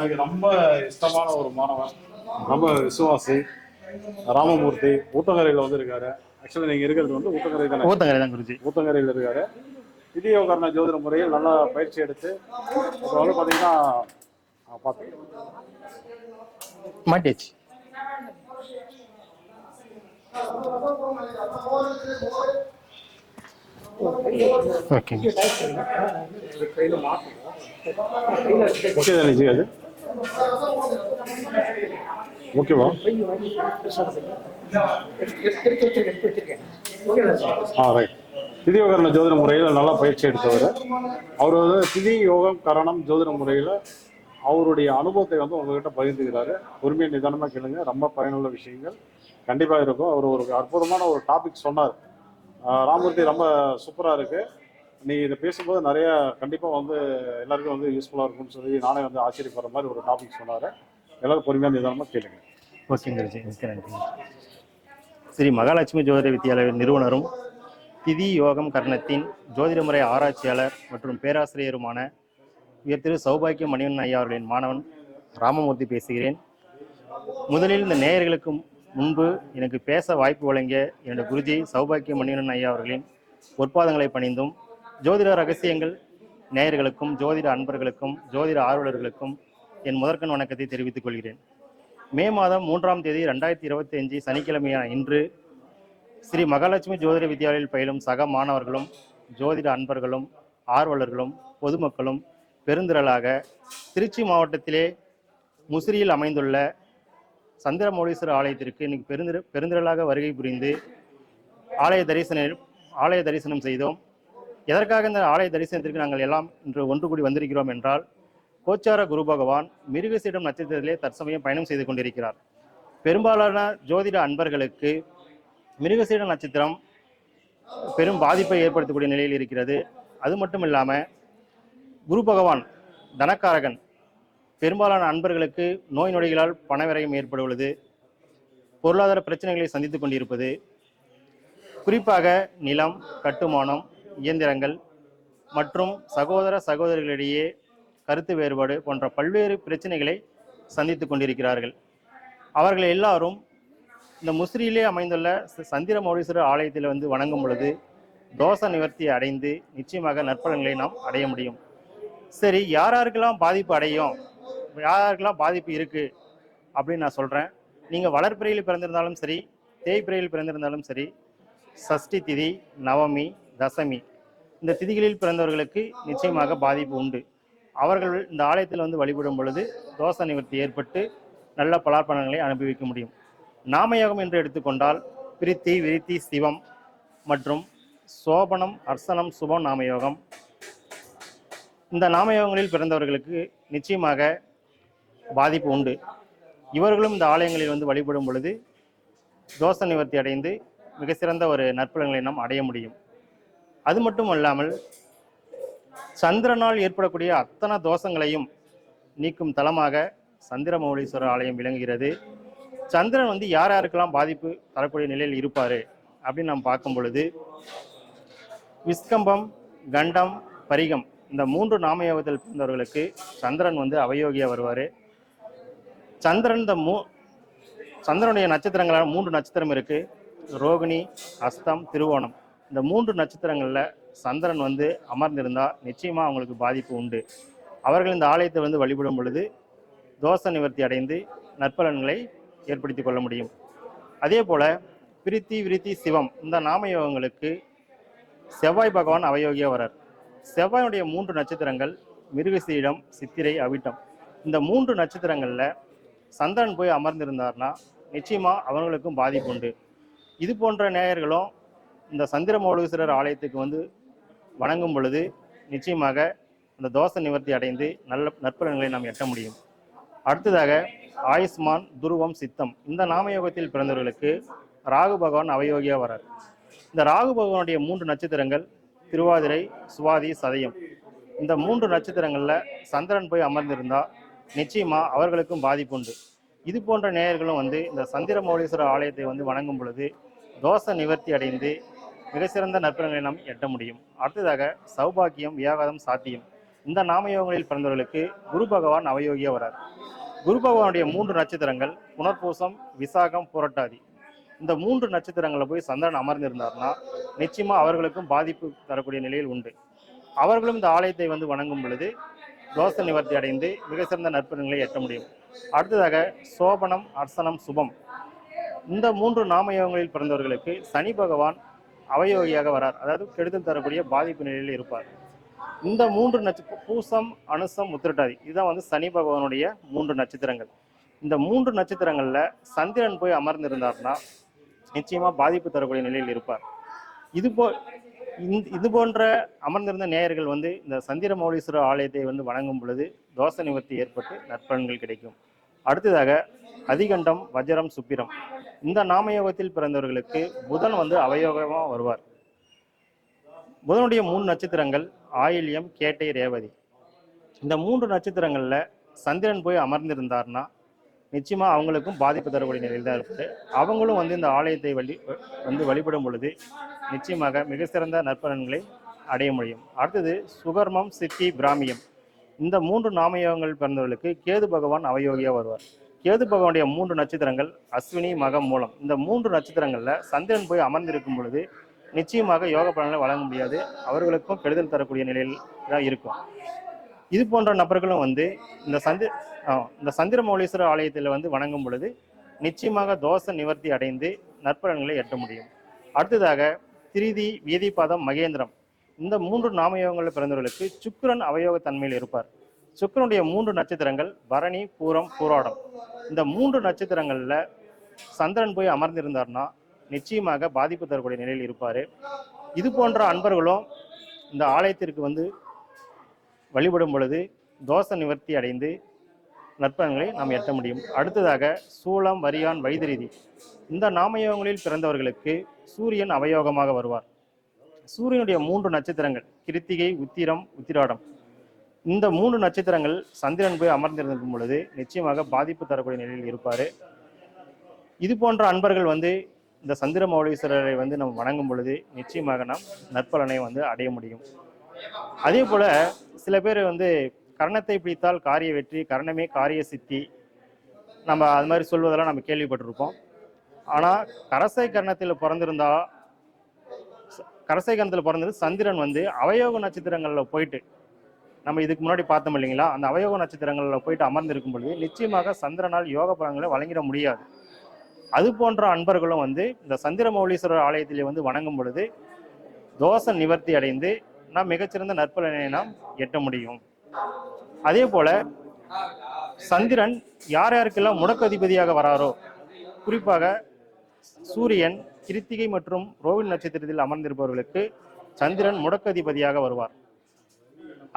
ஒரு மாணவன் ரொம்ப விசுவாசி ராமமூர்த்தி ஊத்தங்கரையில் வந்து இருக்காரு ஆக்சுவலி நீங்கள் இருக்கிறது வந்து ஊத்தங்கரை தானே ஊத்தங்கரை தான் குருஜி ஊத்தங்கரையில் இருக்காரு திதியோகரண ஜோதிட முறையில் நல்லா பயிற்சி எடுத்து இப்போ வந்து பார்த்தீங்கன்னா பார்த்து மாட்டியாச்சு ஓகேங்க ஓகே தானே அது ஓகேவா? ஆ ரைட் திதி யோகரண ஜோதிட முறையில் நல்லா பயிற்சி எடுத்தவர். அவர் வந்து திதி யோகம் கரணம் ஜோதிட முறையில் அவருடைய அனுபவத்தை வந்து உங்ககிட்ட பகிர்ந்துக்கிறாரு. பொறுமையை நிதானமாக கேளுங்க. ரொம்ப பயனுள்ள விஷயங்கள். கண்டிப்பாக இருக்கும். அவர் ஒரு அற்புதமான ஒரு டாபிக் சொன்னார். ராமூர்த்தி ரொம்ப சூப்பராக இருக்குது நீ இதை பேசும்போது நிறைய கண்டிப்பாக வந்து எல்லாருக்கும் வந்து யூஸ்ஃபுல்லாக இருக்கும்னு சொல்லி நானே வந்து ஆச்சரியப்படுற மாதிரி ஒரு டாபிக் சொன்னார். எல்லாரும் பொறுமையாக நிதானமாக கேளுங்க. ஓகேங்க மிக்க நன்றி ஸ்ரீ மகாலட்சுமி ஜோதிட வித்யாலய நிறுவனரும் திதி யோகம் கர்ணத்தின் ஜோதிட முறை ஆராய்ச்சியாளர் மற்றும் பேராசிரியருமான உயர் திரு சௌபாக்கியம் மணிவன் ஐயா அவர்களின் மாணவன் ராமமூர்த்தி பேசுகிறேன். முதலில் இந்த நேயர்களுக்கு முன்பு எனக்கு பேச வாய்ப்பு வழங்கிய என்னுடைய குருஜி சௌபாக்கிய மணிவன் ஐயா அவர்களின் பொற்பாதங்களை பணிந்தும் ஜோதிட ரகசியங்கள் நேயர்களுக்கும் ஜோதிட அன்பர்களுக்கும் ஜோதிட ஆர்வலர்களுக்கும் என் முதற்கண் வணக்கத்தை தெரிவித்துக் கொள்கிறேன். மே மாதம் மூன்றாம் தேதி ரெண்டாயிரத்தி இருபத்தி அஞ்சு சனிக்கிழமையான இன்று ஸ்ரீ மகாலட்சுமி ஜோதிட வித்யாலயில் பயிலும் சக மாணவர்களும் ஜோதிட அன்பர்களும் ஆர்வலர்களும் பொதுமக்களும் பெருந்திரளாக திருச்சி மாவட்டத்திலே முசிறியில் அமைந்துள்ள சந்திரமௌலீஸ்வரர் ஆலயத்திற்கு இன்னைக்கு பெருந்திர பெருந்திரளாக வருகை புரிந்து ஆலய தரிசன ஆலய தரிசனம் செய்தோம். எதற்காக இந்த ஆலய தரிசனத்திற்கு நாங்கள் எல்லாம் இன்று ஒன்று கூடி வந்திருக்கிறோம் என்றால் கோச்சார குரு பகவான் மிருகசீடம் நட்சத்திரத்திலே தற்சமயம் பயணம் செய்து கொண்டிருக்கிறார். பெரும்பாலான ஜோதிட அன்பர்களுக்கு மிருகசீட நட்சத்திரம் பெரும் பாதிப்பை ஏற்படுத்தக்கூடிய நிலையில் இருக்கிறது. அது மட்டும் இல்லாமல் குரு பகவான் தனக்காரகன் பெரும்பாலான அன்பர்களுக்கு நோய் நொடிகளால் பணவிரயம் ஏற்படுவது பொருளாதார பிரச்சனைகளை சந்தித்து கொண்டிருப்பது குறிப்பாக நிலம் கட்டுமானம் இயந்திரங்கள் மற்றும் சகோதர சகோதரிகளிடையே கருத்து வேறுபாடு போன்ற பல்வேறு பிரச்சனைகளை சந்தித்து கொண்டிருக்கிறார்கள். அவர்கள் எல்லாரும் இந்த முசிறியிலே அமைந்துள்ள ச- ஆலயத்தில் வந்து வணங்கும் பொழுது தோஷ நிவர்த்தி அடைந்து நிச்சயமாக நற்பலன்களை நாம் அடைய முடியும். சரி யார் யாருக்கெல்லாம் பாதிப்பு அடையும்? யார் யாருக்கெல்லாம் பாதிப்பு இருக்குது அப்படின்னு நான் சொல்கிறேன் நீங்கள் வளர்ப்பிறையில் பிறந்திருந்தாலும் சரி தேய்பிறையில் பிறந்திருந்தாலும் சரி சஷ்டி திதி நவமி தசமி. இந்த திதிகளில் பிறந்தவர்களுக்கு நிச்சயமாக பாதிப்பு உண்டு. அவர்கள் இந்த ஆலயத்தில் வந்து வழிபடும் பொழுது தோஷ நிவர்த்தி ஏற்பட்டு நல்ல பலாற்பலன்களை அனுபவிக்க முடியும். நாமயோகம் என்று எடுத்துக்கொண்டால் பிரித்தி விரித்தி சிவம் மற்றும் சோபனம் அர்சனம் சுபம் நாமயோகம். இந்த நாமயோகங்களில் பிறந்தவர்களுக்கு நிச்சயமாக பாதிப்பு உண்டு. இவர்களும் இந்த ஆலயங்களில் வந்து வழிபடும் பொழுது தோஷ நிவர்த்தி அடைந்து மிக சிறந்த ஒரு நற்பலன்களை நாம் அடைய முடியும். அது மட்டும் அல்லாமல் சந்திரனால் ஏற்படக்கூடிய அத்தனை தோஷங்களையும் நீக்கும் தலமாக சந்திரமௌலீஸ்வரர் ஆலயம் விளங்குகிறது. சந்திரன் வந்து யார் யாருக்கெல்லாம் பாதிப்பு தரக்கூடிய நிலையில் இருப்பார் அப்படின்னு நாம் பார்க்கும் பொழுது விஸ்கம்பம் கண்டம் பரிகம் இந்த மூன்று நாமயோகத்தில் பிறந்தவர்களுக்கு சந்திரன் வந்து அவயோகியா வருவார். சந்திரன் இந்த மூ சந்திரனுடைய நட்சத்திரங்களான மூன்று நட்சத்திரம் இருக்குது ரோகிணி அஸ்தம் திருவோணம். இந்த மூன்று நட்சத்திரங்களில் சந்திரன் வந்து அமர்ந்திருந்தால் நிச்சயமாக அவங்களுக்கு பாதிப்பு உண்டு. அவர்கள் இந்த ஆலயத்தை வந்து வழிபடும் பொழுது தோஷ நிவர்த்தி அடைந்து நற்பலன்களை ஏற்படுத்தி கொள்ள முடியும். அதே போல் பிரித்தி விரித்தி சிவம் இந்த நாமயோகங்களுக்கு செவ்வாய் பகவான் அவயோகியவரர் செவ்வாயுடைய மூன்று நட்சத்திரங்கள் மிருகசீடம் சித்திரை அவிட்டம். இந்த மூன்று நட்சத்திரங்களில் சந்திரன் போய் அமர்ந்திருந்தார்னா நிச்சயமாக அவர்களுக்கும் பாதிப்பு உண்டு. இது போன்ற நேயர்களும் இந்த சந்திரமௌலீஸ்வரர் ஆலயத்துக்கு வந்து வணங்கும் பொழுது நிச்சயமாக அந்த தோஷ நிவர்த்தி அடைந்து நல்ல நற்பலன்களை நாம் எட்ட முடியும். அடுத்ததாக ஆயுஷ்மான் துருவம் சித்தம். இந்த நாமயோகத்தில் பிறந்தவர்களுக்கு ராகு பகவான் அவயோகியா வரார். இந்த ராகு பகவானுடைய மூன்று நட்சத்திரங்கள் திருவாதிரை சுவாதி சதயம். இந்த மூன்று நட்சத்திரங்களில் சந்திரன் போய் அமர்ந்திருந்தா நிச்சயமாக அவர்களுக்கும் பாதிப்பு உண்டு. இது போன்ற நேயர்களும் வந்து இந்த சந்திரமௌலீஸ்வரர் ஆலயத்தை வந்து வணங்கும் பொழுது தோஷ நிவர்த்தி அடைந்து மிக சிறந்த நற்பலன்களை நாம் எட்ட முடியும். அடுத்ததாக சௌபாக்கியம் வியாகாதம் சாத்தியம். இந்த நாமயோகங்களில் பிறந்தவர்களுக்கு குரு பகவான் அவயோகியா வரார். குரு பகவானுடைய மூன்று நட்சத்திரங்கள் புனர்பூசம் விசாகம் புரட்டாதி. இந்த மூன்று நட்சத்திரங்களை போய் சந்திரன் அமர்ந்திருந்தார்னா நிச்சயமாக அவர்களுக்கும் பாதிப்பு தரக்கூடிய நிலையில் உண்டு. அவர்களும் இந்த ஆலயத்தை வந்து வணங்கும் பொழுது தோஷ நிவர்த்தி அடைந்து மிக சிறந்த நற்பலன்களை எட்ட முடியும். அடுத்ததாக சோபனம் அர்சனம் சுபம். இந்த மூன்று நாமயோகங்களில் பிறந்தவர்களுக்கு சனி பகவான் அவயோகியாக வரார். அதாவது கெடுதல் தரக்கூடிய பாதிப்பு நிலையில் இருப்பார். இந்த மூன்று நட்ச பூசம் அனுசம் உத்திரட்டாதி இதுதான் வந்து சனி பகவானுடைய மூன்று நட்சத்திரங்கள். இந்த மூன்று நட்சத்திரங்களில் சந்திரன் போய் அமர்ந்திருந்தார்னா நிச்சயமாக பாதிப்பு தரக்கூடிய நிலையில் இருப்பார். இது போ இந்த- இது போன்ற அமர்ந்திருந்த நேயர்கள் வந்து இந்த சந்திர மௌலீஸ்வரர் ஆலயத்தை வந்து வணங்கும் பொழுது தோசை நிவர்த்தி ஏற்பட்டு நற்பலன்கள் கிடைக்கும். அடுத்ததாக அதிகண்டம் வஜரம் சுப்பிரம் இந்த நாமயோகத்தில் பிறந்தவர்களுக்கு புதன் வந்து அவயோகமாக வருவார். புதனுடைய மூணு நட்சத்திரங்கள் ஆயில்யம் கேட்டை ரேவதி. இந்த மூன்று நட்சத்திரங்களில் சந்திரன் போய் அமர்ந்திருந்தார்னா நிச்சயமாக அவங்களுக்கும் பாதிப்பு தரக்கூடிய நிலையில் தான் இருக்குது. அவங்களும் வந்து இந்த ஆலயத்தை வழி வந்து வழிபடும் பொழுது நிச்சயமாக மிக சிறந்த நற்பலன்களை அடைய முடியும். அடுத்தது சுகர்மம் சித்தி பிராமியம். இந்த மூன்று நாமயோகங்கள் பிறந்தவர்களுக்கு கேது பகவான் அவயோகியா வருவார். கேது பகவானுடைய மூன்று நட்சத்திரங்கள் அஸ்வினி மகம் மூலம். இந்த மூன்று நட்சத்திரங்கள்ல சந்திரன் போய் அமர்ந்திருக்கும் பொழுது நிச்சயமாக யோக பலன்களை வழங்க முடியாது. அவர்களுக்கும் கெடுதல் தரக்கூடிய நிலையில் தான் இருக்கும். இது போன்ற நபர்களும் வந்து இந்த சந்தி இந்த சந்திரமௌலீஸ்வரர் ஆலயத்தில் வந்து வணங்கும் பொழுது நிச்சயமாக தோஷ நிவர்த்தி அடைந்து நற்பலன்களை எட்ட முடியும். அடுத்ததாக திரிதி வீதிபாதம் மகேந்திரம். இந்த மூன்று நாமயோகங்களில் பிறந்தவர்களுக்கு சுக்கிரன் அவயோக தன்மையில் இருப்பார். சுக்கிரனுடைய மூன்று நட்சத்திரங்கள் பரணி பூரம் பூராடம். இந்த மூன்று நட்சத்திரங்களில் சந்திரன் போய் அமர்ந்திருந்தார்னா நிச்சயமாக பாதிப்பு தரக்கூடிய நிலையில் இருப்பார். இது போன்ற அன்பர்களும் இந்த ஆலயத்திற்கு வந்து வழிபடும் பொழுது தோஷ நிவர்த்தி அடைந்து நற்பலன்களை நாம் எட்ட முடியும். அடுத்ததாக சூலம் வரியான் வைதிரிதி இந்த நாமயோகங்களில் பிறந்தவர்களுக்கு சூரியன் அவயோகமாக வருவார். சூரியனுடைய மூன்று நட்சத்திரங்கள் கிருத்திகை உத்திரம் உத்திராடம். இந்த மூன்று நட்சத்திரங்கள் சந்திரன் போய் அமர்ந்திருக்கும் பொழுது நிச்சயமாக பாதிப்பு தரக்கூடிய நிலையில் இருப்பார். இது போன்ற அன்பர்கள் வந்து இந்த சந்திர மௌலீஸ்வரரை வந்து நம்ம வணங்கும் பொழுது நிச்சயமாக நாம் நற்பலனை வந்து அடைய முடியும். அதே போல சில பேர் வந்து கரணத்தை பிடித்தால் காரிய வெற்றி கரணமே காரிய சித்தி நம்ம அது மாதிரி சொல்வதெல்லாம் நம்ம கேள்விப்பட்டிருப்போம். ஆனால் கரசை கரணத்தில் பிறந்திருந்தால் கரசை கணத்தில் பிறந்தது சந்திரன் வந்து அவயோக நட்சத்திரங்களில் போயிட்டு நம்ம இதுக்கு முன்னாடி பார்த்தோம் இல்லைங்களா? அந்த அவயோக நட்சத்திரங்களில் போயிட்டு அமர்ந்திருக்கும் பொழுது நிச்சயமாக சந்திரனால் யோக பலன்களை வழங்கிட முடியாது. அது போன்ற அன்பர்களும் வந்து இந்த சந்திரமௌலீஸ்வரர் ஆலயத்திலே வந்து வணங்கும் பொழுது தோஷ நிவர்த்தி அடைந்து நாம் மிகச்சிறந்த நற்பலனை நாம் எட்ட முடியும். அதே போல சந்திரன் யார் யாருக்கெல்லாம் முடக்கதிபதியாக வராரோ குறிப்பாக சூரியன் கிருத்திகை மற்றும் ரோவில் நட்சத்திரத்தில் அமர்ந்திருப்பவர்களுக்கு சந்திரன் முடக்கதிபதியாக வருவார்.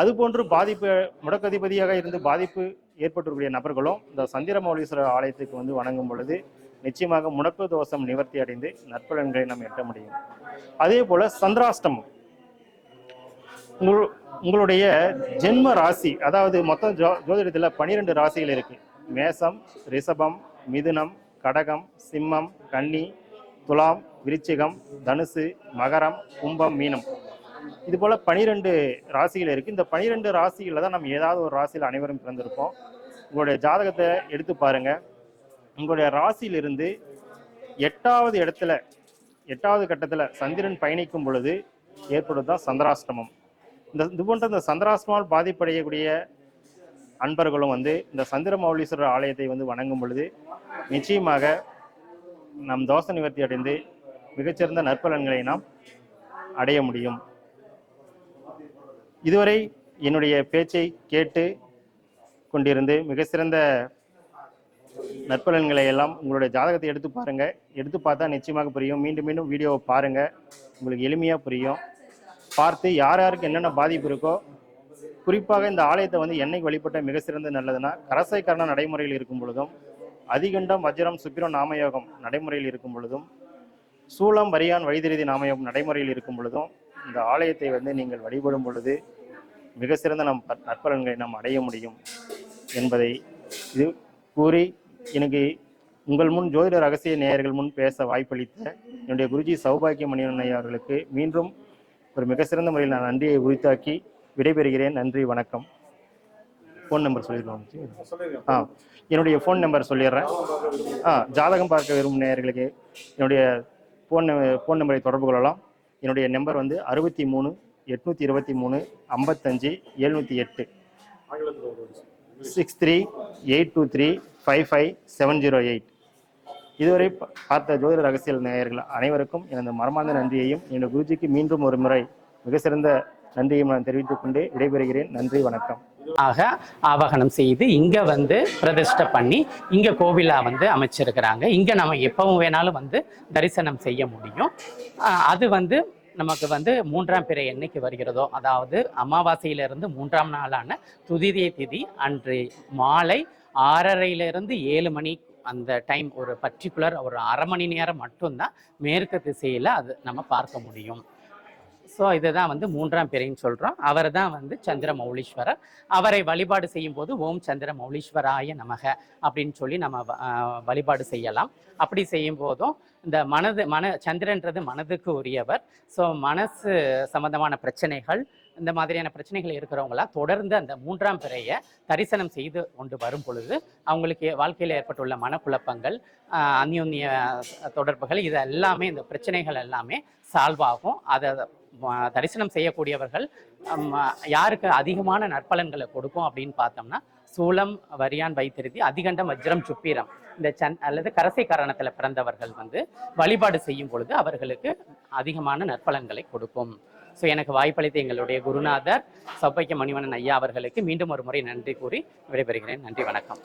அதுபோன்று பாதிப்பு முடக்கதிபதியாக இருந்து பாதிப்பு ஏற்பட்டிருக்கூடிய நபர்களும் இந்த சந்திரமௌலீஸ்வரர் ஆலயத்துக்கு வந்து வணங்கும் பொழுது நிச்சயமாக முடக்கு தோஷம் நிவர்த்தி அடைந்து நற்பலன்களை நாம் எட்ட முடியும். அதே போல சந்திராஷ்டமம். உங்கள் உங்களுடைய ஜென்ம ராசி அதாவது மொத்தம் ஜோ ஜோதிடத்தில் பனிரெண்டு ராசிகள் இருக்கு. மேசம் ரிஷபம் மிதுனம் கடகம் சிம்மம் கன்னி துலாம் விருச்சிகம் தனுசு மகரம் கும்பம் மீனம். இது போல் பனிரெண்டு ராசிகள் இருக்குது இந்த பனிரெண்டு ராசிகளில் தான் நம்ம ஏதாவது ஒரு ராசியில் அனைவரும் பிறந்திருப்போம். உங்களுடைய ஜாதகத்தை எடுத்து பாருங்கள் உங்களுடைய ராசியிலிருந்து எட்டாவது இடத்துல எட்டாவது கட்டத்தில் சந்திரன் பயணிக்கும் பொழுது ஏற்படுவதுதான் சந்திராஷ்டமம். இந்த இது போன்ற இந்த சந்திராஷ்டமால் பாதிப்படையக்கூடிய அன்பர்களும் வந்து இந்த சந்திரமௌலீஸ்வரர் ஆலயத்தை வந்து வணங்கும் பொழுது நிச்சயமாக நம் தோஷ நிவர்த்தி அடைந்து மிகச்சிறந்த நற்பலன்களை நாம் அடைய முடியும். இதுவரை என்னுடைய பேச்சை கேட்டு கொண்டிருந்து மிக சிறந்த நற்பலன்களை எல்லாம் உங்களுடைய ஜாதகத்தை எடுத்து பாருங்க. எடுத்து பார்த்தா நிச்சயமாக புரியும். மீண்டும் மீண்டும் வீடியோவை பாருங்க. உங்களுக்கு எளிமையா புரியும். பார்த்து யார் யாருக்கு என்னென்ன பாதிப்பு இருக்கோ குறிப்பாக இந்த ஆலயத்தை வந்து என்னைக்கு வழிபட்ட மிக சிறந்த நல்லதுன்னா கரசை நடைமுறையில் இருக்கும் பொழுதும் அதிகண்டம் வஜ்ரம் சுக்கிரம் நாமயோகம் நடைமுறையில் இருக்கும் பொழுதும் சூளம் வரியான் வைத்திருதி நாமயோகம் நடைமுறையில் இருக்கும் பொழுதும் இந்த ஆலயத்தை வந்து நீங்கள் வழிபடும் பொழுது மிக சிறந்த நம் நற்பலன்களை நாம் அடைய முடியும் என்பதை இது கூறி எனக்கு உங்கள் முன் ஜோதிட ரகசிய நேயர்கள் முன் பேச வாய்ப்பளித்த என்னுடைய குருஜி சௌபாகிய மணியன் அவர்களுக்கு மீண்டும் ஒரு மிக சிறந்த முறையில் நான் நன்றியை உரித்தாக்கி விடைபெறுகிறேன். நன்றி வணக்கம். ஃபோன் நம்பர் சொல்லிடுவோம் ஆ என்னுடைய ஃபோன் நம்பர் சொல்லிடுறேன். ஆ ஜாதகம் பார்க்க விரும்பும் நேயர்களுக்கு என்னுடைய ஃபோன் ஃபோன் நம்பரை தொடர்பு கொள்ளலாம். என்னுடைய நம்பர் வந்து அறுபத்தி மூணு எட்நூற்றி இருபத்தி மூணு ஐம்பத்தஞ்சு எழுநூற்றி எட்டு. Six three eight two three five five seven zero eight. இதுவரை பார்த்த ஜோதிட ரகசியல் நேயர்கள் அனைவருக்கும் எனது மரமார்ந்த நன்றியையும் என்னுடைய குருஜிக்கு மீண்டும் ஒரு முறை மிக சிறந்த நன்றியையும் நான் தெரிவித்துக் கொண்டு விடைபெறுகிறேன். நன்றி வணக்கம். ஆக ஆவாகனம் செய்து இங்க வந்து பிரதிஷ்டை பண்ணி இங்க கோவிலா வந்து அமைச்சிருக்கிறாங்க. இங்க நம்ம எப்பவும் வேணாலும் வந்து தரிசனம் செய்ய முடியும். அது வந்து நமக்கு வந்து மூன்றாம் பிறை என்னைக்கு வருகிறதோ அதாவது அமாவாசையிலிருந்து மூன்றாம் நாளான துதிதிய திதி அன்று மாலை ஆறரையிலிருந்து ஏழு மணி அந்த டைம் ஒரு பர்டிகுலர் ஒரு அரை மணி நேரம் மட்டும்தான் மேற்கு திசையில் அது நம்ம பார்க்க முடியும். ஸோ இதை தான் வந்து மூன்றாம் பிறைன்னு சொல்கிறோம் அவர் தான் வந்து சந்திர மௌலீஸ்வரர் அவரை வழிபாடு செய்யும் போது ஓம் சந்திர மௌலீஸ்வராய நமக அப்படின்னு சொல்லி நம்ம வழிபாடு செய்யலாம். அப்படி செய்யும் போதும் இந்த மனது மன சந்திரன்றது மனதுக்கு உரியவர். ஸோ மனசு சம்பந்தமான பிரச்சனைகள் இந்த மாதிரியான பிரச்சனைகள் இருக்கிறவங்களாம் தொடர்ந்து அந்த மூன்றாம் பிறையை தரிசனம் செய்து கொண்டு வரும் பொழுது அவங்களுக்கு வாழ்க்கையில் ஏற்பட்டுள்ள மனக்குழப்பங்கள் அந்யோன்ய தொடர்புகள் இது எல்லாமே இந்த பிரச்சனைகள் எல்லாமே சால்வ் ஆகும். அதை தரிசனம் செய்யக்கூடியவர்கள் யாருக்கு அதிகமான நற்பலன்களை கொடுக்கும் அப்படின்னு பார்த்தோம்னா சூலம் வரியான் வைத்திருதி அதிகண்டம் வஜ்ரம் சுப்பீரம். இந்த சன் அல்லது கரசை காரணத்தில் பிறந்தவர்கள் வந்து வழிபாடு செய்யும் பொழுது அவர்களுக்கு அதிகமான நற்பலன்களை கொடுக்கும். ஸோ எனக்கு வாய்ப்பளித்த எங்களுடைய குருநாதர் சௌபைக்க மணிவணன் ஐயா அவர்களுக்கு மீண்டும் ஒரு முறை நன்றி கூறி விடைபெறுகிறேன். நன்றி வணக்கம்.